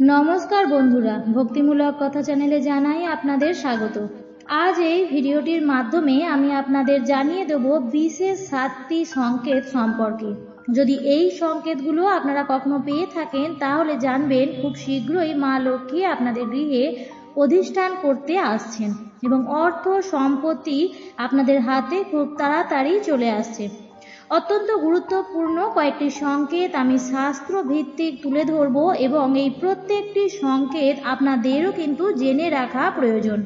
নমস্কার বন্ধুরা, ভক্তিমূলক কথা চ্যানেলে জানাই আপনাদের স্বাগত। আজ এই ভিডিওটির মাধ্যমে আমি আপনাদের জানিয়ে দেব বিশেষ সাতটি সংকেত সম্পর্কে। যদি এই সংকেতগুলো আপনারা কখনো পেয়ে থাকেন, তাহলে জানবেন খুব শীঘ্রই মা লক্ষ্মী আপনাদের গৃহে অধিষ্ঠান করতে আসছেন এবং অর্থ সম্পত্তি আপনাদের হাতে খুব তাড়াতাড়ি চলে আসছে। অত্যন্ত গুরুত্বপূর্ণ কয়েকটি সংকেত আমি শাস্ত্র ভিত্তিক তুলে ধরব এবং এই প্রত্যেকটি সংকেত আপনাদেরও কিন্তু জেনে রাখা প্রয়োজন।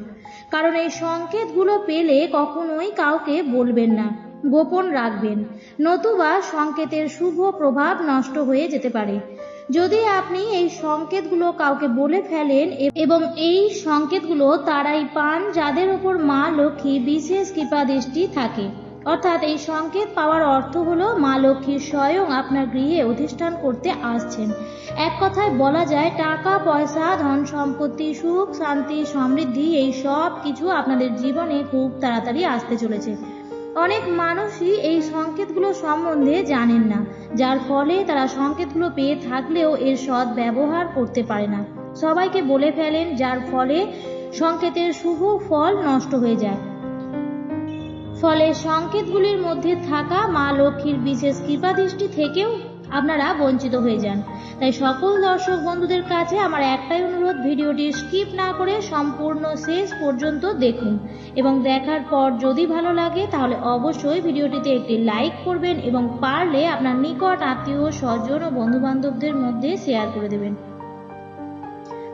কারণ এই সংকেতগুলো পেলে কখনোই কাউকে বলবেন না, গোপন রাখবেন, নতুবা সংকেতের শুভ প্রভাব নষ্ট হয়ে যেতে পারে। যদি আপনি এই সংকেতগুলো কাউকে বলে ফেলেন এবং এই সংকেতগুলো তারাই পান যাদের উপর মা লক্ষ্মী বিশেষ কৃপা দৃষ্টি থাকে। অর্থাৎ এই সংকেত পাওয়ার অর্থ হলো মা লক্ষ্মী স্বয়ং আপনার গৃহে অধিষ্ঠান করতে আসছেন। এক কথায় বলা যায়, টাকা, পয়সা, ধন সম্পত্তি, সুখ, শান্তি, সমৃদ্ধি, এই সব কিছু আপনাদের জীবনে খুব তাড়াতাড়ি আসতে চলেছে। অনেক মানুষই এই সংকেতগুলো সম্বন্ধে জানেন না, যার ফলে তারা সংকেতগুলো পেয়ে থাকলেও এর সৎ ব্যবহার করতে পারে না। সবাইকে বলে ফেলেন, যার ফলে সংকেতের শুভ ফল নষ্ট হয়ে যায়। ফলে সংকেতগুলির মধ্যে থাকা মা লক্ষ্মীর বিশেষ কৃপাদৃষ্টি থেকেও আপনারা বঞ্চিত হয়ে যান। তাই সকল দর্শক বন্ধুদের কাছে আমার একটাই অনুরোধ, ভিডিওটি স্কিপ না করে সম্পূর্ণ শেষ পর্যন্ত দেখুন এবং দেখার পর যদি ভালো লাগে তাহলে অবশ্যই ভিডিওটিতে একটি লাইক করবেন এবং পারলে আপনার নিকট আত্মীয়, স্বজন ও বন্ধুবান্ধবদের মধ্যে শেয়ার করে দেবেন।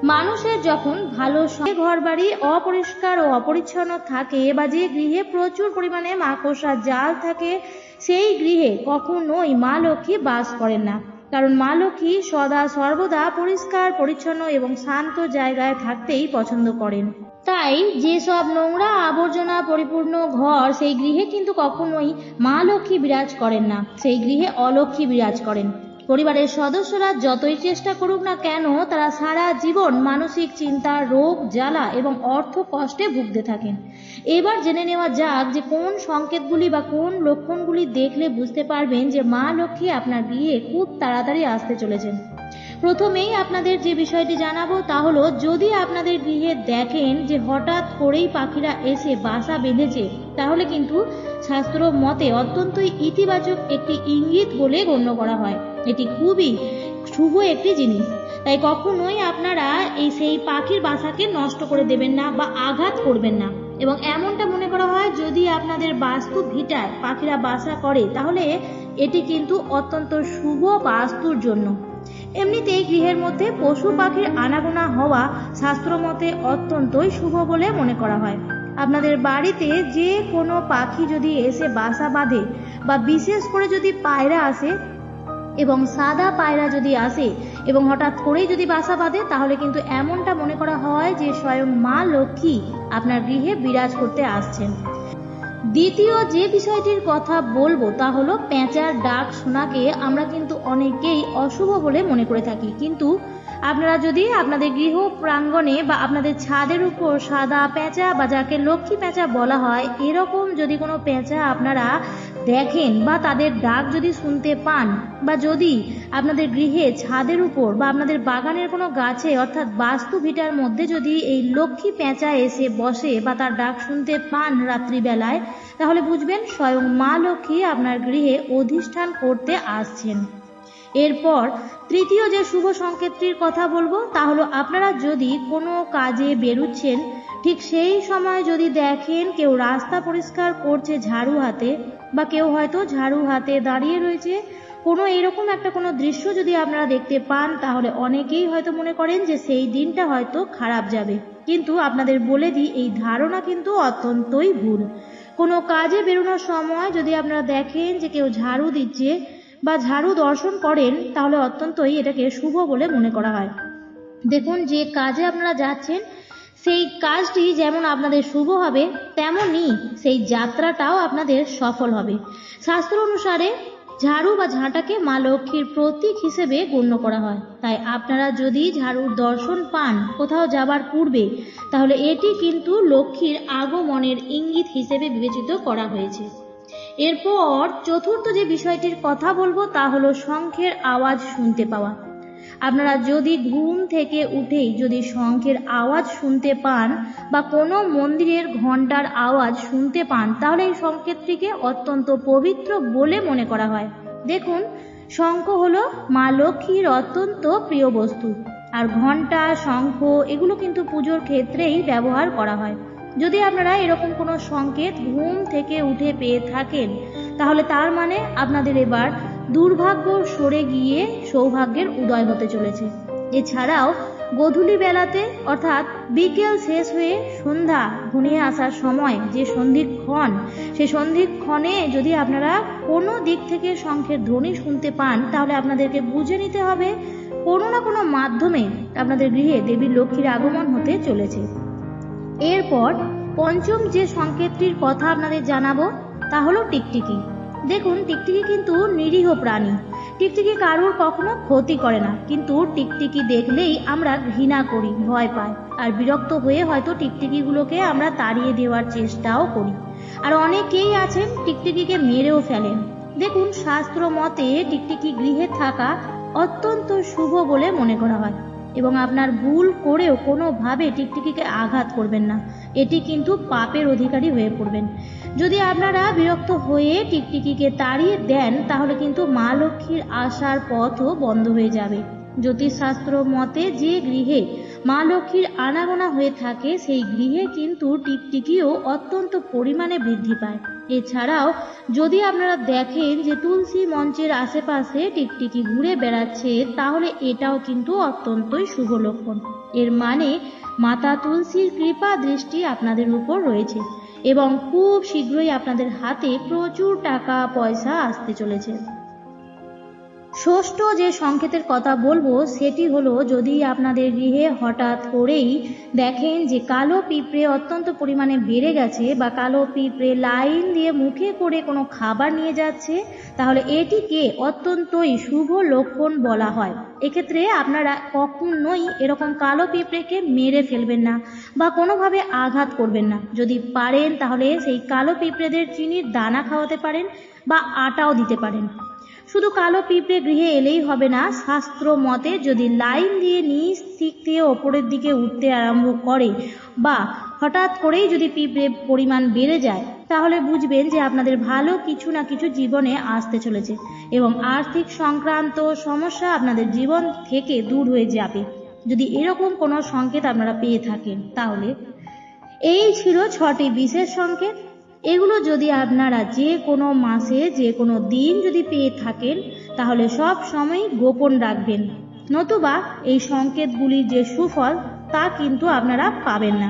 মানুষের যখন ভালো ঘর বাড়ি অপরিষ্কার ও অপরিচ্ছন্ন থাকে বা যে গৃহে প্রচুর পরিমাণে মাকড়সা, জাল থাকে, সেই গৃহে কখনোই মা লক্ষ্মী বাস করেন না। কারণ মা লক্ষ্মী সদা সর্বদা পরিষ্কার, পরিচ্ছন্ন এবং শান্ত জায়গায় থাকতেই পছন্দ করেন। তাই যেসব নোংরা আবর্জনা পরিপূর্ণ ঘর সেই গৃহে কিন্তু কখনোই মা লক্ষ্মী বিরাজ করেন না। সেই গৃহে অলক্ষ্মী বিরাজ করেন। পরিবারের সদস্যরা যতই চেষ্টা করুক না কেন, তারা সারা জীবন মানসিক চিন্তা, রোগ, জ্বালা এবং অর্থ কষ্টে ভুগতে থাকেন। এবার জেনে নেওয়া যাক যে কোন সংকেতগুলি বা কোন লক্ষণগুলি দেখলে বুঝতে পারবেন যে মা লক্ষ্মী আপনার বিয়ে খুব তাড়াতাড়ি আসতে চলেছেন। প্রথমেই আপনাদের যে বিষয়টি জানাব তা হলো, যদি আপনাদের গৃহে দেখেন যে হঠাৎ করেই পাখিরা এসে বাসা বেঁধেছে, তাহলে কিন্তু শাস্ত্র মতে অত্যন্তই ইতিবাচক একটি ইঙ্গিত বলে গণ্য করা হয়। এটি খুবই শুভ একটি জিনিস। তাই কখনোই আপনারা এই সেই পাখির বাসাকে নষ্ট করে দেবেন না বা আঘাত করবেন না। এবং এমনটা মনে করা হয়, যদি আপনাদের বাস্তু ভিটায় পাখিরা বাসা করে, তাহলে এটি কিন্তু অত্যন্ত শুভ বাস্তুর জন্য। এমনিতেই গৃহের মধ্যে পশু পাখির আনাগোনা হওয়া শাস্ত্রমতে অত্যন্তই শুভ বলে মনে করা হয়। আপনাদের বাড়িতে যে কোনো পাখি যদি এসে বাসা বাঁধে বা বিশেষ করে যদি পায়রা আসে এবং সাদা পায়রা যদি আসে এবং হঠাৎ করেই যদি বাসা বাঁধে, তাহলে কিন্তু এমনটা মনে করা হয় যে স্বয়ং মা লক্ষ্মী আপনার গৃহে বিরাজ করতে আসছেন। দ্বিতীয় যে বিষয়টির কথা বলব তা হলো পেঁচার ডাক শোনাকে আমরা কিন্তু অনেকেই অশুভ বলে মনে করে থাকি। কিন্তু আপনারা যদি আপনাদের গৃহ প্রাঙ্গণে বা আপনাদের ছাদের উপর সাদা পেঁচা বা যাকে লক্ষ্মী পেঁচা বলা হয়, এরকম যদি কোনো পেঁচা আপনারা দেখেন বা তাদের ডাক যদি শুনতে পান বা যদি আপনাদের গৃহে ছাদের উপর বা আপনাদের বাগানের কোনো গাছে অর্থাৎ বাস্তু ভিটার মধ্যে যদি এই লক্ষ্মী পেঁচা এসে বসে বা তার ডাক শুনতে পান রাত্রিবেলায়, তাহলে বুঝবেন স্বয়ং মা লক্ষ্মী আপনার গৃহে অধিষ্ঠান করতে আসছেন। এরপর তৃতীয় যে শুভ সংকেতটির কথা বলব, তা হলো আপনারা যদি কোনো কাজে বেরুচ্ছেন, ঠিক সেই সময় যদি দেখেন কেউ রাস্তা পরিষ্কার করছে ঝাড়ু হাতে বা কেউ হয়তো ঝাড়ু হাতে দাঁড়িয়ে রয়েছে। কোনো এরকম একটা কোনো দৃশ্য যদি আপনারা দেখতে পান, তাহলে অনেকেই হয়তো মনে করেন যে সেই দিনটা হয়তো খারাপ যাবে। কিন্তু আপনাদের বলে দিই, এই ধারণা কিন্তু অত্যন্তই ভুল। কোনো কাজে বেরোনোর সময় যদি আপনারা দেখেন যে কেউ ঝাড়ু দিচ্ছে বা ঝাড়ু দর্শন করেন, তাহলে অত্যন্তই এটাকে শুভ বলে মনে করা হয়। দেখুন, যে কাজে আপনারা যাচ্ছেন সেই কাজটি যেমন আপনাদের শুভ হবে তেমনই সেই যাত্রাটাও আপনাদের সফল হবে। শাস্ত্র অনুসারে ঝাড়ু বা ঝাঁটাকে মা লক্ষ্মীর প্রতীক হিসেবে গণ্য করা হয়। তাই আপনারা যদি ঝাড়ুর দর্শন পান কোথাও যাবার পূর্বে, তাহলে এটি কিন্তু লক্ষ্মীর আগমনের ইঙ্গিত হিসেবে বিবেচিত করা হয়েছে। এরপর চতুর্থ যে বিষয়টির কথা বলব, তা হলো শঙ্খের আওয়াজ শুনতে পাওয়া। আপনারা যদি ঘুম থেকে উঠেই যদি শঙ্খের আওয়াজ শুনতে পান বা কোনো মন্দিরের ঘণ্টার আওয়াজ শুনতে পান, তাহলে এই সংকেতটিকে অত্যন্ত পবিত্র বলে মনে করা হয়। দেখুন, শঙ্খ হলো মা লক্ষ্মীর অত্যন্ত প্রিয় বস্তু। আর ঘণ্টা শঙ্খ, এগুলো কিন্তু পুজোর ক্ষেত্রেই ব্যবহার করা হয়। যদি আপনারা এরকম কোনো সংকেত ঘুম থেকে উঠে পেয়ে থাকেন, তাহলে তার মানে আপনাদের এবার দুর্ভাগ্য সরে গিয়ে সৌভাগ্যের উদয় হতে চলেছে। এছাড়াও গধূলি বেলাতে, অর্থাৎ বিকেল শেষ হয়ে সন্ধ্যা ঘনিয়ে আসার সময় যে সন্ধিক্ষণ সেই সন্ধিক্ষণে যদি আপনারা কোনো দিক থেকে শঙ্খের ধ্বনি শুনতে পান, তাহলে আপনাদেরকে বুঝে নিতে হবে কোনো না কোনো মাধ্যমে আপনাদের গৃহে দেবী লক্ষ্মীর আগমন হতে চলেছে। এরপর পঞ্চম যে সংকেতটির কথা আপনাদের জানাব, তা হলো টিকটিকি। দেখুন, টিকটিকি কিন্তু নিরীহ প্রাণী। টিকটিকি কারুর কখনো ক্ষতি করে না, কিন্তু টিকটিকি দেখলেই আমরা ঘৃণা করি, ভয় পাই। আর বিরক্ত হয়ে হয়তো টিকটিকিগুলোকে আমরা তাড়িয়ে দেওয়ার চেষ্টাও করি। আর অনেকেই আছেন টিকটিকিকে মেরেও ফেলেন। দেখুন, শাস্ত্র মতে টিকটিকি গৃহে থাকা অত্যন্ত শুভ বলে মনে করা হয়। এবং আপনার ভুল করেও কোনোভাবে টিকটিকিকে আঘাত করবেন না। এটি কিন্তু পাপের অধিকারী হয়ে পড়বেন। যদি আপনারা বিরক্ত হয়ে টিকটিকিকে তাড়িয়ে দেন, তাহলে কিন্তু মা লক্ষ্মীর আসার পথও বন্ধ হয়ে যাবে। জ্যোতিষশাস্ত্র মতে যে গৃহে মা লক্ষ্মীর আনাগোনা হয়ে থাকে, সেই গৃহে কিন্তু টিকটিকিও অত্যন্ত পরিমাণে বৃদ্ধি পায়। এছাড়াও, যদি আপনারা দেখেন যে তুলসী মঞ্চের আশেপাশে টিকটিকি ঘুরে বেড়াচ্ছে, তাহলে এটাও কিন্তু অত্যন্তই শুভ লক্ষণ। এর মানে মাতা তুলসীর কৃপা দৃষ্টি আপনাদের উপর রয়েছে। এবং খুব শীঘ্রই আপনাদের হাতে প্রচুর টাকা পয়সা আসতে চলেছে। ষষ্ঠ যে সংকেতের কথা বলব, সেটি হলো, যদি আপনাদের গৃহে হঠাৎ করেই দেখেন যে কালো পিঁপড়ে অত্যন্ত পরিমাণে বেড়ে গেছে বা কালো পিঁপড়ে লাইন দিয়ে মুখে করে কোনো খাবার নিয়ে যাচ্ছে, তাহলে এটিকে অত্যন্তই শুভ লক্ষণ বলা হয়। এক্ষেত্রে আপনারা কখনোই এরকম কালো পিঁপড়েকে মেরে ফেলবেন না বা কোনোভাবে আঘাত করবেন না। যদি পারেন, তাহলে সেই কালো পিঁপড়েদের চিনির দানা খাওয়াতে পারেন বা আটাও দিতে পারেন। শুধু কালো পিঁপড়ে গৃহে এলেই হবে না, শাস্ত্র মতে যদি লাইন দিয়ে নিচ দিক দিয়ে ওপরের দিকে উঠতে আরম্ভ করে বা হঠাৎ করেই যদি পিঁপড়ে পরিমাণ বেড়ে যায়, তাহলে বুঝবেন যে আপনাদের ভালো কিছু না কিছু জীবনে আসতে চলেছে এবং আর্থিক সংক্রান্ত সমস্যা আপনাদের জীবন থেকে দূর হয়ে যাবে। যদি এরকম কোনো সংকেত আপনারা পেয়ে থাকেন, তাহলে এই ছিল ছটি বিশেষ সংকেত। এগুলো যদি আপনারা যে কোনো মাসে, যে কোনো দিন যদি পেয়ে থাকেন, তাহলে সব সময় গোপন রাখবেন। নতুবা এই সংকেতগুলির যে সুফল, তা কিন্তু আপনারা পাবেন না।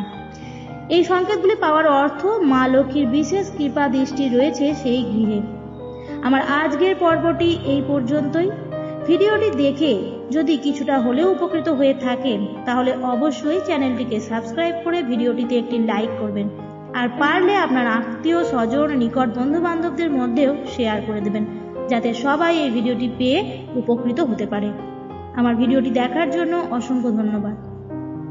এই সংকেতগুলি পাওয়ার অর্থ মা লক্ষ্মীর বিশেষ কৃপা দৃষ্টি রয়েছে সেই গৃহে। আমার আজকের পর্বটি এই পর্যন্তই। ভিডিওটি দেখে যদি কিছুটা হলেও উপকৃত হয়ে থাকেন, তাহলে অবশ্যই চ্যানেলটিকে সাবস্ক্রাইব করে ভিডিওটিতে একটি লাইক করবেন। আর পারলে আপনার আত্মীয়, স্বজন, নিকট বন্ধু বান্ধবদের মধ্যেও শেয়ার করে দেবেন, যাতে সবাই এই ভিডিওটি পেয়ে উপকৃত হতে পারে। আমার ভিডিওটি দেখার জন্য অসংখ্য ধন্যবাদ।